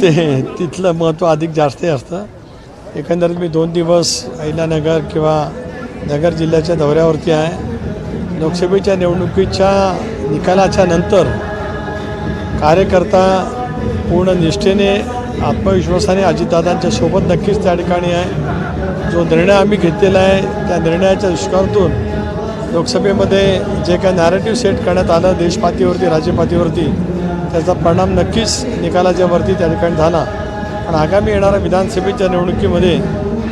ते तिथलं महत्त्व अधिक जास्त असतं. एकंदरीत मी दोन दिवस अहिल्यानगर किंवा नगर जिल्ह्याच्या दौऱ्यावरती आहे. लोकसभेच्या निवडणुकीच्या निकालाच्या नंतर कार्यकर्ता पूर्ण निष्ठेने आत्मविश्वासाने अजितदादांच्या सोबत नक्कीच त्या ठिकाणी आहे. जो निर्णय आम्ही घेतलेला आहे त्या निर्णयाच्या दुष्कारातून लोकसभेमध्ये जे काय नॅरेटिव्ह सेट करण्यात आलं देशपातीवरती राज्यपातीवरती त्याचा परिणाम नक्कीच निकालाच्या वरती त्या ठिकाणी झाला. पण आगामी येणाऱ्या विधानसभेच्या निवडणुकीमध्ये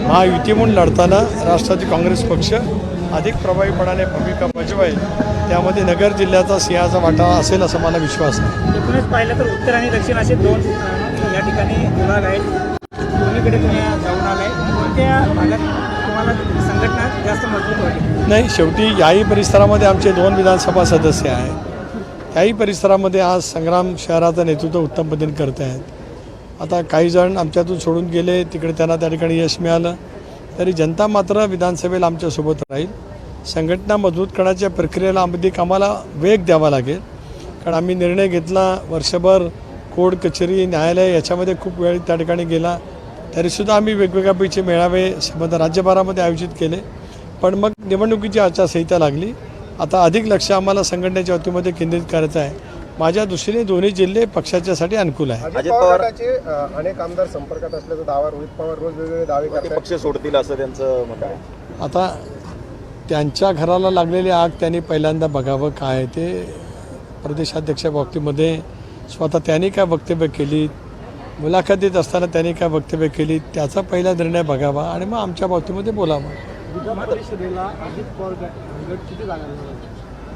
महायुती म्हणून लढताना राष्ट्रवादी काँग्रेस पक्ष अधिक प्रभावीपणाने भूमिका बजवेल त्यामध्ये नगर जिल्ह्याचा सिंहाचा वाटा असेल असा मला विश्वास आहे एकूणच पाहिलं तर उत्तर आणि दक्षिण असे दोन या ठिकाणी विभाग आहेत. दोन्हीकडे तुम्ही जाऊन आलाय. कोणत्या भागात तुम्हाला संघटना जास्त मजबूत वाटेल? नाही शेवटी याही परिसरामध्ये आमचे दोन विधानसभा सदस्य आहेत. याही परिसरामध्ये आज संग्राम शहराचं नेतृत्व उत्तम पद्धतीने करत आहेत. आता काही जण आमच्यातून सोडून गेले तिकडे त्यांना त्या ठिकाणी यश मिळालं. तरी जनता मात्र विधानसभेला आमच्यासोबत राहील. संघटना मजबूत करण्याच्या प्रक्रियेला अधिक आम्हाला वेग द्यावा लागेल. कारण आम्ही निर्णय घेतला वर्षभर कोर्ट कचेरी न्यायालय याच्यामध्ये खूप वेळ त्या ठिकाणी गेला. तरीसुद्धा आम्ही वेगवेगळ्या पैसे मेळावे संबंध राज्यभरामध्ये आयोजित केले. पण मग निवडणुकीची आचारसंहिता लागली. आता अधिक लक्ष आम्हाला संघटनेच्या वतीमध्ये केंद्रित करायचं आहे. माझ्या दृष्टीने दोन्ही जिल्हे पक्षाच्या अनुकूल आहे. अजित पवार गटाचे अ, अनेक आमदार संपर्कात असल्याचा दावा रोहित पवार रोज वेगवेगळे दावे ते करतात. पक्ष सोडतील असं त्यांचं मत आहे. आता त्यांच्या घराला लागलेली आग त्यांनी पहिल्यांदा बघावं काय आहे ते प्रदेशाध्यक्षा बाबतीमध्ये स्वतः त्यांनी काय वक्तव्य केली मुलाखत देत असताना त्यांनी काय वक्तव्य केली त्याचा पहिला निर्णय बघावा आणि मग आमच्या बाबतीमध्ये बोलावं.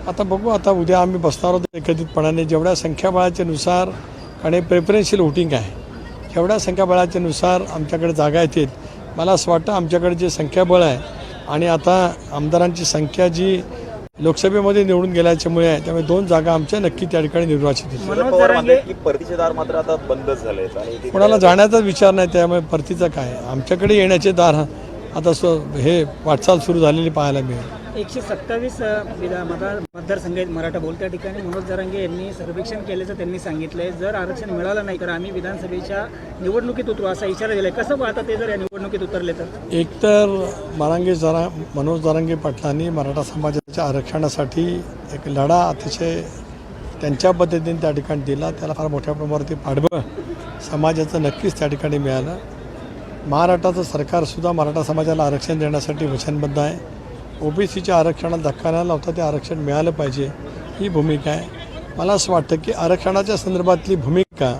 आता बघू आता उद्या आम्ही बसणार आहोत एकत्रितपणाने. जेवढ्या संख्याबळाच्या नुसार आणि प्रेफरन्शियल वोटिंग आहे जेवढ्या संख्याबळाच्या नुसार आमच्याकडे जागा येतील. मला असं वाटतं आमच्याकडे जे संख्याबळ आहे आणि आता आमदारांची संख्या जी लोकसभेमध्ये निवडून गेल्याच्यामुळे आहे त्यामुळे दोन जागा आमच्या नक्की त्या ठिकाणी निर्वाचित परतीचे मात्र आता बंदच ते- कोणाला जाण्याचाच विचार नाही त्यामुळे परतीचं काय? आमच्याकडे येण्याचे दार आता स्व हे वाटचाल सुरू झालेली पाहायला मिळेल. एकशे सत्तावीस विधा मतदार मतदारसंघ आहेत मराठा बोल त्या ठिकाणी मनोज जरांगे यांनी सर्वेक्षण केल्याचं त्यांनी सांगितलंय. जर आरक्षण मिळालं नाही तर आम्ही विधानसभेच्या निवडणुकीत उतरू असा इशारा दिलाय. कसं पाहता ते जर या निवडणुकीत उतरले तर? एकतर मरांगे जरा मनोज जरांगे पाटलांनी मराठा समाजाच्या आरक्षणासाठी एक लढा अतिशय त्यांच्या पद्धतीने त्या ठिकाणी दिला. त्याला फार मोठ्या प्रमाणावरती पाठबळ समाजाचं नक्कीच त्या ठिकाणी मिळालं. महाराष्ट्राचं सरकारसुद्धा मराठा समाजाला आरक्षण देण्यासाठी वचनबद्ध आहे. ओ बी सीच्या आरक्षणाला धक्का न लावता ते आरक्षण मिळालं पाहिजे ही भूमिका आहे. मला असं वाटतं की आरक्षणाच्या संदर्भातली भूमिका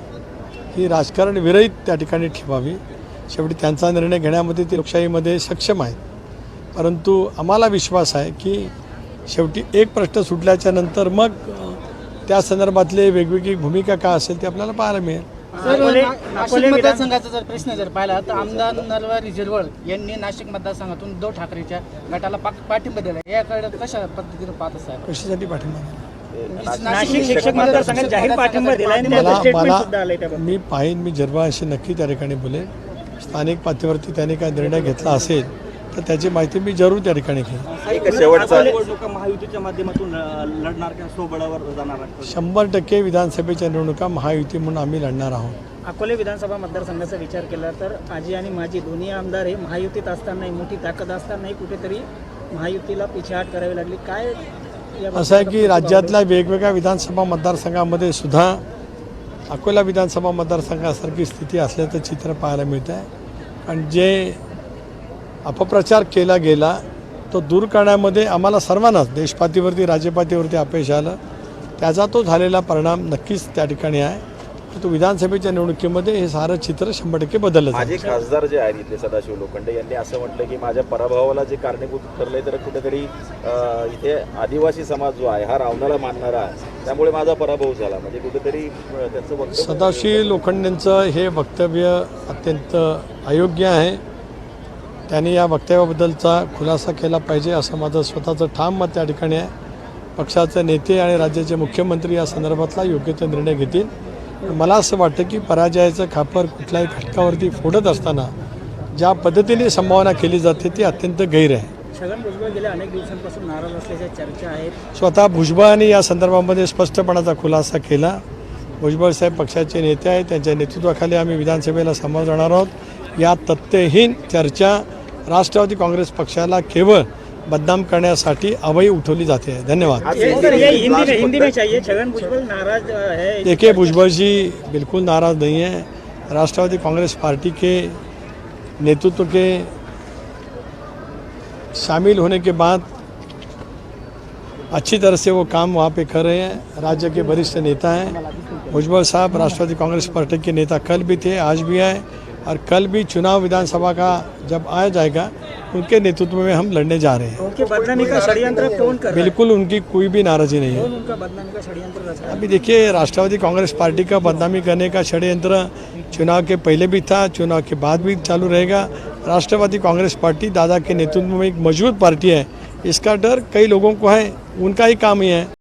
ही राजकारण विरहित त्या ठिकाणी ठेवावी. शेवटी त्यांचा निर्णय घेण्यामध्ये ते लोकशाहीमध्ये सक्षम आहेत. परंतु आम्हाला विश्वास आहे की शेवटी एक प्रश्न सुटल्याच्या नंतर मग त्या संदर्भातले वेगवेगळी भूमिका काय असेल ते आपल्याला पाहायला मिळेल. अकोले नाशिक विधान मतदारसंघाचा जर प्रश्न जर पाहिला तर आमदार नरवारी झिरवळ यांनी नाशिक मतदारसंघातून उद्धव ठाकरेच्या गटाला पाक- पाठिंबा दिला याकडे कशा पद्धतीने पाहत असाल? कशासाठी पाठिंबा नाशिक शिक्षक मतदारसंघात जाहीर पाठिंबा दिलाय आणि त्याचं मला स्टेटमेंट सुद्धा आलंय मला त्याबाबत मी पाहीन मी जर्वाशी नक्की त्या ठिकाणी बोलेन स्थानिक पातळीवरती त्याने काय निर्णय घेतला असेल तर त्याची माहिती मी जरूर त्या ठिकाणी घेईन. शेवटचा निवडणुका महायुतीच्या माध्यमातून लढणार किंवा स्वबळावर जाणार आहेत? शंभर टक्के विधानसभेच्या निवडणुका महायुती म्हणून आम्ही लढणार आहोत. अकोले विधानसभा मतदारसंघाचा विचार केला तर आजी आणि माझी दोन्ही आमदार हे महायुतीत असतानाही मोठी ताकद असतानाही कुठेतरी महायुतीला पिछेहाट करावी लागली. काय असं आहे की राज्यातल्या वेगवेगळ्या विधानसभा मतदारसंघामध्ये सुद्धा अकोला विधानसभा मतदारसंघासारखी स्थिती असल्याचं चित्र पाहायला मिळतं आहे कारण जे अपप्रचार केला गेला तो दूर करण्यामध्ये आम्हाला सर्वांनाच देशपातीवरती राज्यपातीवरती अपयश आलं. त्याचा तो झालेला परिणाम नक्कीच त्या ठिकाणी आहे. तो विधानसभेच्या निवडणुकीमध्ये हे सारं चित्र शंभर टक्के बदललं माझे खासदार जे आहेत इथले सदाशिव लोखंडे यांनी असं म्हटलं की माझ्या पराभवाला जे कारणीभूत ठरले तर कुठेतरी इथे आदिवासी समाज जो आहे हा रावणाला मानणारा आहे त्यामुळे माझा पराभव झाला. म्हणजे कुठेतरी त्यांचं सदाशिव लोखंडेंचं हे वक्तव्य अत्यंत अयोग्य आहे. त्यांनी या वक्तव्याबद्दलचा खुलासा केला पाहिजे असं माझं स्वतःचं ठाम मत त्या ठिकाणी आहे. पक्षाचे नेते आणि राज्याचे मुख्यमंत्री या संदर्भातला योग्य ते निर्णय घेतील. मला असं वाटतं की पराजयाचं खापर कुठल्याही घटकावरती फोडत असताना ज्या पद्धतीने संभावना केली जाते ती अत्यंत गैर आहे. छगन भुजबळ गेल्या अनेक दिवसांपासून नाराज असल्याच्या चर्चा आहेत. स्वतः भुजबळांनी या संदर्भामध्ये स्पष्टपणाचा खुलासा केला. भुजबळ साहेब पक्षाचे नेते आहेत त्यांच्या नेतृत्वाखाली आम्ही विधानसभेला समोर जाणार आहोत. या तथ्यहीन चर्चा राष्ट्रवादी काँग्रेस पक्षाला केवळ बदनाम करण्यासाठी अवई उठवली जाते. है धन्यवाद देखिए भुजबल जी बिल्कुल नाराज़ नहीं है. राष्ट्रवादी कांग्रेस पार्टी के नेतृत्व के शामिल होने के बाद अच्छी तरह से वो काम वहाँ पे कर रहे हैं. राज्य के वरिष्ठ नेता हैं. भुजबल साहब राष्ट्रवादी कांग्रेस पार्टी के नेता कल भी थे आज भी आए और कल भी चुनाव विधानसभा का जब आया जाएगा उनके नेतृत्व में हम लड़ने जा रहे हैं। उनकी बदनामी का षड्यंत्र कौन कर बिल्कुल उनकी कोई भी नाराज़ी नहीं है। उनका बदनामी का षड्यंत्र रहा है? अभी देखिए राष्ट्रवादी कांग्रेस पार्टी का बदनामी करने का षड्यंत्र चुनाव के पहले भी था चुनाव के बाद भी चालू रहेगा। राष्ट्रवादी कांग्रेस पार्टी दादा के नेतृत्व में एक मज़बूत पार्टी है। इसका डर कई लोगों को है उनका ही काम ही है।